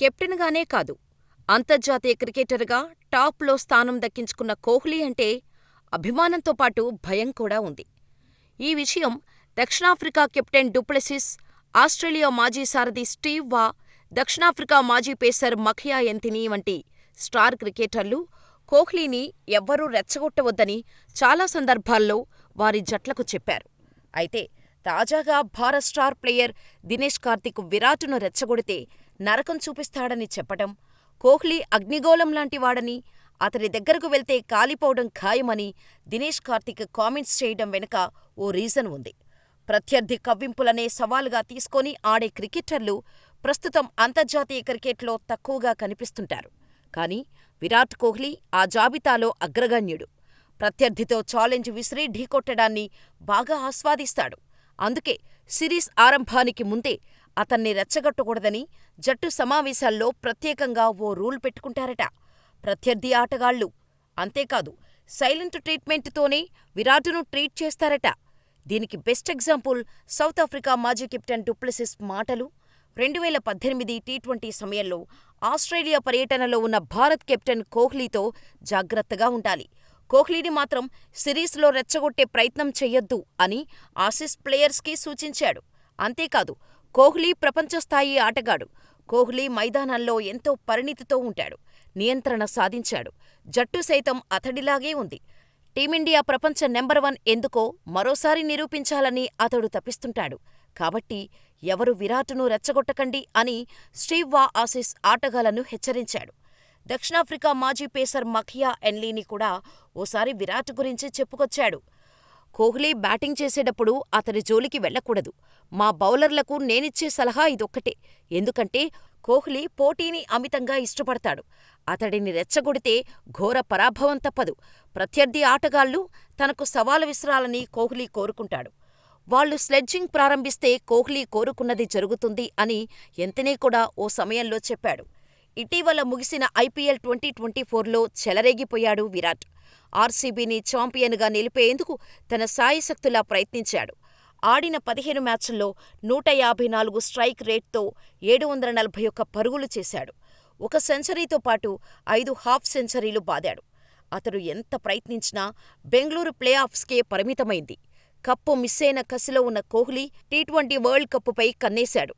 కెప్టెన్గానే కాదు, అంతర్జాతీయ క్రికెటర్గా టాప్లో స్థానం దక్కించుకున్న కోహ్లీ అంటే అభిమానంతో పాటు భయం కూడా ఉంది. ఈ విషయం దక్షిణాఫ్రికా కెప్టెన్ డుప్లెసిస్, ఆస్ట్రేలియా మాజీ సారథి స్టీవ్ వా, దక్షిణాఫ్రికా మాజీ పేసర్ మఖియా ఎంతిని వంటి స్టార్ క్రికెటర్లు కోహ్లీని ఎవ్వరూ రెచ్చగొట్టవద్దని చాలా సందర్భాల్లో వారి జట్లకు చెప్పారు. అయితే తాజాగా భారత స్టార్ ప్లేయర్ దినేష్ కార్తీక్ విరాట్ను రెచ్చగొడితే నరకం చూపిస్తాడని చెప్పటం, కోహ్లీ అగ్నిగోళం లాంటివాడని, అతడి దగ్గరకు వెళ్తే కాలిపోవడం ఖాయమని దినేష్ కార్తీక్ కామెంట్స్ చేయడం వెనుక ఓ రీజన్ ఉంది. ప్రత్యర్థి కవ్వింపులనే సవాలుగా తీసుకొని ఆడే క్రికెటర్లు ప్రస్తుతం అంతర్జాతీయ క్రికెట్లో తక్కువగా కనిపిస్తుంటారు. కానీ విరాట్ కోహ్లీ ఆ జాబితాలో అగ్రగణ్యుడు. ప్రత్యర్థితో ఛాలెంజ్ విసిరి ఢీకొట్టడాన్ని బాగా ఆస్వాదిస్తాడు. అందుకే సిరీస్ ఆరంభానికి ముందే అతన్ని రెచ్చగొట్టకూడదని జట్టు సమావేశాల్లో ప్రత్యేకంగా ఓ రూల్ పెట్టుకుంటారట ప్రత్యర్థి ఆటగాళ్ళు. అంతేకాదు సైలెంట్ ట్రీట్మెంట్తోనే విరాటును ట్రీట్ చేస్తారట. దీనికి బెస్ట్ ఎగ్జాంపుల్ సౌతాఫ్రికా మాజీ కెప్టెన్ డుప్లెసిస్ మాటలు. రెండువేల పద్దెనిమిది టీ-ట్వంటీ సమయంలో ఆస్ట్రేలియా పర్యటనలో ఉన్న భారత్ కెప్టెన్ కోహ్లీతో జాగ్రత్తగా ఉండాలి. కోహ్లీని మాత్రం సిరీస్లో రెచ్చగొట్టే ప్రయత్నం చెయ్యొద్దు అని ఆసీస్ ప్లేయర్స్కి సూచించాడు. అంతేకాదు కోహ్లీ ప్రపంచస్థాయి ఆటగాడు. కోహ్లీ మైదానంలో ఎంతో పరిణితితో ఉంటాడు. నియంత్రణ సాధించాడు. జట్టు సైతం అతడిలాగే ఉంది. టీమిండియా ప్రపంచ నెంబర్ వన్ ఎందుకో మరోసారి నిరూపించాలని అతడు తపిస్తుంటాడు. కాబట్టి ఎవరు విరాటును రెచ్చగొట్టకండి అని స్టీవ్ వా ఆసీస్ ఆటగాళ్ళను హెచ్చరించాడు. దక్షిణాఫ్రికా మాజీ పేసర్ మఖియా ఎన్లీని కూడా ఓసారి విరాట్ గురించి చెప్పుకొచ్చాడు. కోహ్లీ బ్యాటింగ్ చేసేటప్పుడు అతడి జోలికి వెళ్ళకూడదు. మా బౌలర్లకు నేనిచ్చే సలహా ఇదొక్కటే. ఎందుకంటే కోహ్లీ పోటీని అమితంగా ఇష్టపడతాడు. అతడిని రెచ్చగొడితే ఘోర పరాభవం తప్పదు. ప్రత్యర్థి ఆటగాళ్ళు తనకు సవాలు విసరాలని కోహ్లీ కోరుకుంటాడు. వాళ్ళు స్లెడ్జింగ్ ప్రారంభిస్తే కోహ్లీ కోరుకున్నది జరుగుతుంది అని ఎంతనే కూడా ఓ సమయంలో చెప్పాడు. ఇటీవల ముగిసిన ఐపీఎల్ ట్వంటీ ట్వంటీ ఫోర్లో చెలరేగిపోయాడు విరాట్. ఆర్సీబీని చాంపియన్గా నిలిపేందుకు తన శాయశక్తులా ప్రయత్నించాడు. ఆడిన పదిహేను మ్యాచ్ల్లో నూట యాభై నాలుగు స్ట్రైక్ రేట్తో ఏడు వందల నలభై ఒక్క పరుగులు చేశాడు. ఒక సెంచరీతో పాటు ఐదు హాఫ్ సెంచరీలు బాదాడు. అతడు ఎంత ప్రయత్నించినా బెంగళూరు ప్లే ఆఫ్స్కే పరిమితమైంది. కప్పు మిస్సైన కసిలో ఉన్న కోహ్లీ టీ-ట్వంటీ వరల్డ్ కప్పుపై కన్నేశాడు.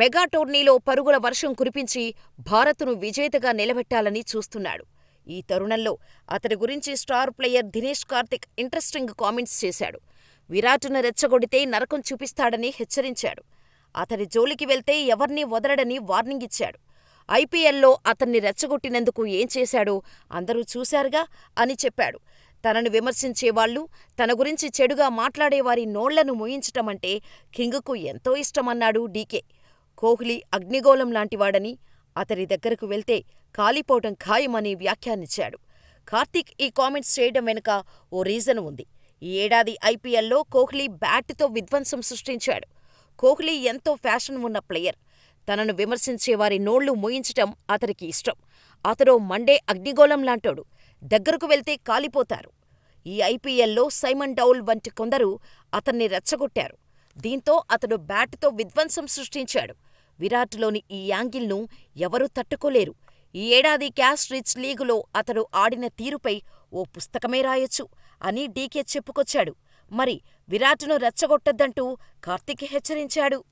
మెగా టోర్నీలో పరుగుల వర్షం కురిపించి భారత్ను విజేతగా నిలబెట్టాలని చూస్తున్నాడు. ఈ తరుణంలో అతడి గురించి star player Dinesh Karthik interesting comments చేశాడు. విరాట్ను రెచ్చగొడితే నరకం చూపిస్తాడని హెచ్చరించాడు. అతడి జోలికి వెళ్తే ఎవర్నీ వదలడని వార్నింగ్ ఇచ్చాడు. ఐపీఎల్లో అతన్ని రెచ్చగొట్టినందుకు ఏం చేశాడో అందరూ చూశారుగా అని చెప్పాడు. తనను విమర్శించేవాళ్ళు, తన గురించి చెడుగా మాట్లాడేవారి నోళ్ళను మూయించటమంటే కింగ్కు ఎంతో ఇష్టమన్నాడు డీకే. కోహ్లీ అగ్నిగోళం లాంటివాడని, అతడి దగ్గరకు వెళ్తే కాలిపోవటం ఖాయమని వ్యాఖ్యానించాడు. కార్తీక్ ఈ కామెంట్స్ చేయడం వెనుక ఓ రీజన్ ఉంది. ఈ ఏడాది ఐపీఎల్లో కోహ్లీ బ్యాట్తో విధ్వంసం సృష్టించాడు. కోహ్లీ ఎంతో ఫ్యాషన్ ఉన్న ప్లేయర్. తనను విమర్శించేవారి నోళ్ళు మూయించటం అతడికి ఇష్టం. అతడో మండే అగ్నిగోళం లాంటోడు. దగ్గరకు వెళ్తే కాలిపోతారు. ఈ ఐపీఎల్లో సైమన్ డౌల్ వంటి కొందరు అతన్ని రెచ్చగొట్టారు. దీంతో అతడు బ్యాట్తో విధ్వంసం సృష్టించాడు. విరాట్లోని ఈ యాంగిల్ను ఎవరూ తట్టుకోలేరు. ఈ ఏడాది క్యాష్ రిచ్ లీగులో అతడు ఆడిన తీరుపై ఓ పుస్తకమే రాయొచ్చు అని డీకే చెప్పుకొచ్చాడు. మరి విరాట్ను రెచ్చగొట్టొద్దంటూ కార్తీక్ హెచ్చరించాడు.